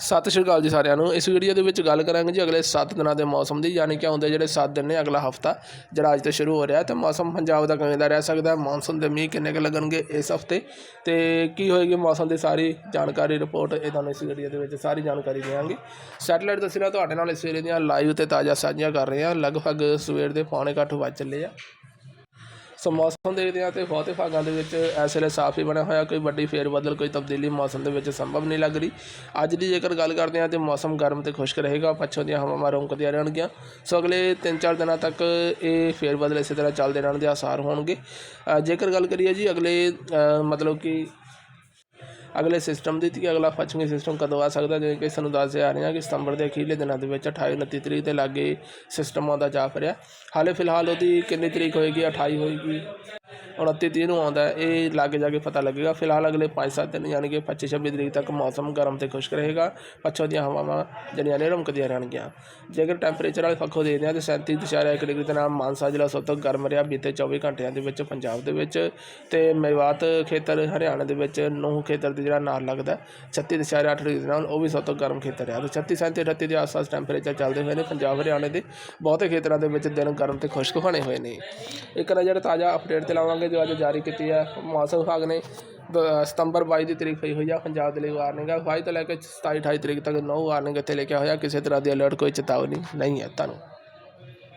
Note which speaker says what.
Speaker 1: ਸਤਿ ਸ਼੍ਰੀ ਅਕਾਲ ਜੀ ਸਾਰਿਆਂ ਨੂੰ। ਇਸ ਵੀਡੀਓ ਦੇ ਵਿੱਚ ਗੱਲ ਕਰਾਂਗੇ ਜੀ ਅਗਲੇ 7 ਦਿਨਾਂ ਦੇ ਮੌਸਮ ਦੀ, ਯਾਨੀ ਕਿ ਆਉਂਦੇ ਜਿਹੜੇ 7 ਦਿਨ ਨੇ, ਅਗਲਾ ਹਫਤਾ, ਜਿਹੜਾ ਅੱਜ ਤੋਂ ਸ਼ੁਰੂ ਹੋ ਰਿਹਾ। ਤੇ ਮੌਸਮ ਪੰਜਾਬ ਦਾ ਕਿਵੇਂ ਦਾ ਰਹਿ ਸਕਦਾ? ਹੈ ਮੌਨਸੂਨ ਦੇ ਮੀਂਹ ਕਿੰਨੇ ਕੁ ਲੱਗਣਗੇ ਇਸ ਹਫ਼ਤੇ? ਤੇ ਕੀ ਹੋਏਗੀ ਮੌਸਮ ਦੀ ਸਾਰੀ ਜਾਣਕਾਰੀ ਰਿਪੋਰਟ ਇਹ ਤੁਹਾਨੂੰ ਇਸ ਵੀਡੀਓ ਦੇ ਵਿੱਚ ਸਾਰੀ ਜਾਣਕਾਰੀ ਦੇਵਾਂਗੇ। ਸੈਟੇਲਾਈਟ ਤਸਵੀਰਾਂ ਤੁਹਾਡੇ ਨਾਲ ਇਸ ਵੇਲੇ ਦੀਆਂ ਲਾਈਵ ਤੇ ਤਾਜ਼ਾ ਸਾਂਝੀਆਂ ਕਰ ਰਹੇ ਹਾਂ। ਲਗਭਗ ਸਵੇਰ ਦੇ ਪੌਣੇ ਕੁ ਅੱਠ ਚੱਲੇ ਆ। ਸੋ ਮੌਸਮ ਦੇਖਦੇ ਹਾਂ ਤੇ ਬਹੁਤੇ ਭਾਗਾਂ ਦੇ ਵਿੱਚ ਇਸ ਵੇਲੇ ਸਾਫ਼ ਹੀ ਬਣਿਆ ਹੋਇਆ, ਕੋਈ ਵੱਡੀ ਫੇਰ ਬਦਲ ਕੋਈ ਤਬਦੀਲੀ ਮੌਸਮ ਦੇ ਵਿੱਚ ਸੰਭਵ ਨਹੀਂ ਲੱਗ ਰਹੀ। ਅੱਜ ਦੀ ਜੇਕਰ ਗੱਲ ਕਰਦੇ ਹਾਂ ਤੇ ਮੌਸਮ ਗਰਮ ਤੇ ਖੁਸ਼ਕ ਰਹੇਗਾ ਪੱਛੋਂ ਦੀਆਂ ਹਵਾਵਾਂ ਰੌਣਕਦੀਆਂ ਰਹਿਣਗੀਆਂ। ਸੋ ਅਗਲੇ 3-4 ਦਿਨਾਂ ਤੱਕ ਇਹ ਫੇਰ ਬਦਲ ਇਸੇ ਤਰ੍ਹਾਂ ਚੱਲਦੇ ਰਹਿਣ ਦੇ ਆਸਾਰ ਹੋਣਗੇ। ਜੇਕਰ ਗੱਲ ਕਰੀਏ ਜੀ ਅਗਲੇ ਮਤਲਬ ਕਿ ਅਗਲੇ ਸਿਸਟਮ ਦੀ ਕਿ ਅਗਲਾ ਪੱਛਮੀ ਸਿਸਟਮ ਕਦੋਂ ਆ ਸਕਦਾ? ਜਿਵੇਂ ਕਿ ਸਾਨੂੰ ਦੱਸਦੇ ਆ ਰਹੇ ਹਾਂ ਕਿ ਸਤੰਬਰ ਦੇ ਅਖੀਰਲੇ ਦਿਨਾਂ ਦੇ ਵਿੱਚ 28 29 ਤਰੀਕ ਦੇ ਲਾਗੇ ਸਿਸਟਮ ਆਉਂਦਾ ਜਾ ਫਿਰਿਆ। ਹਾਲੇ ਫਿਲਹਾਲ ਉਹਦੀ ਕਿੰਨੀ ਤਰੀਕ ਹੋਏਗੀ? 28 ਹੋਏਗੀ। 29 ਤੀਹ ਨੂੰ ਆਉਂਦਾ ਇਹ ਲਾਗੇ ਜਾ ਕੇ ਪਤਾ ਲੱਗੇਗਾ। ਫਿਲਹਾਲ ਅਗਲੇ 5-7 ਦਿਨ ਯਾਨੀ ਕਿ 25 26 ਤਰੀਕ ਤੱਕ ਮੌਸਮ ਗਰਮ ਤੇ ਖੁਸ਼ਕ ਰਹੇਗਾ। ਪੱਛੋਂ ਦੀਆਂ ਹਵਾਵਾਂ ਜਿਹੜੀਆਂ ਨੇ ਰੁਮਕਦੀਆਂ ਰਹਿਣਗੀਆਂ। ਜੇਕਰ ਟੈਂਪਰੇਚਰ ਵਾਲੇ ਪੱਖੋਂ ਦੇਖਦੇ ਹਾਂ ਤੇ 37.1 ਡਿਗਰੀ ਦੇ ਨਾਲ ਮਾਨਸਾ ਜ਼ਿਲ੍ਹਾ ਸਭ ਤੋਂ ਗਰਮ ਰਿਹਾ। ਬੀਤੇ 24 ਘੰਟਿਆਂ ਦੇ ਵਿੱਚ ਪੰਜਾਬ ਦੇ ਵਿੱਚ ਤੇ ਮੇਵਾਤ ਖੇਤਰ ਹਰਿਆਣਾ ਦੇ ਵਿੱਚ ਨੂਹ ਖੇਤਰ ਦੇ ਜਿਹੜਾ ਨਾਲ ਲੱਗਦਾ 36.8 ਡਿਗਰੀ ਦੇ ਨਾਲ ਉਹ ਵੀ ਸਭ ਤੋਂ ਗਰਮ ਖੇਤਰ ਰਿਹਾ। ਤੇ 36 37 38 ਦੇ ਆਸ-ਪਾਸ ਟੈਂਪਰੇਚਰ ਚੱਲਦੇ ਹੋਏ ਨੇ। ਪੰਜਾਬ, ਹਰਿਆਣੇ ਦੇ ਬਹੁਤੇ ਖੇਤਰਾਂ ਦੇ ਵਿੱਚ ਦਿਨ ਗਰਮ ਤੇ ਖੁਸ਼ਕ ਹੋਣੇ ਹੋਏ ਨੇ। ਇੱਕ ਨਜ਼ਰ ਤਾਜ਼ਾ ਅਪਡੇਟ ਤੇ ਲਾਵਾਂਗੇ ਜੋ ਅੱਜ ਜਾਰੀ ਕੀਤੀ ਹੈ ਮੌਸਮ ਵਿਭਾਗ ਨੇ, ਦ- ਸਤੰਬਰ 22 ਦੀ ਤਰੀਕ ਹੋਈ ਹੋਈ ਆ, ਪੰਜਾਬ ਦੇ ਲਈ ਵਾਰਨਿੰਗ ਹੈ 22 ਤੋਂ ਲੈ ਕੇ 27 28 ਤਰੀਕ ਤੱਕ ਨੌ ਵਾਰਨਿੰਗ ਇੱਥੇ ਲਿਖਿਆ ਹੋਇਆ, ਕਿਸੇ ਤਰ੍ਹਾਂ ਦੀ ਅਲਰਟ ਕੋਈ ਚੇਤਾਵਨੀ ਨਹੀਂ ਹੈ ਤੁਹਾਨੂੰ।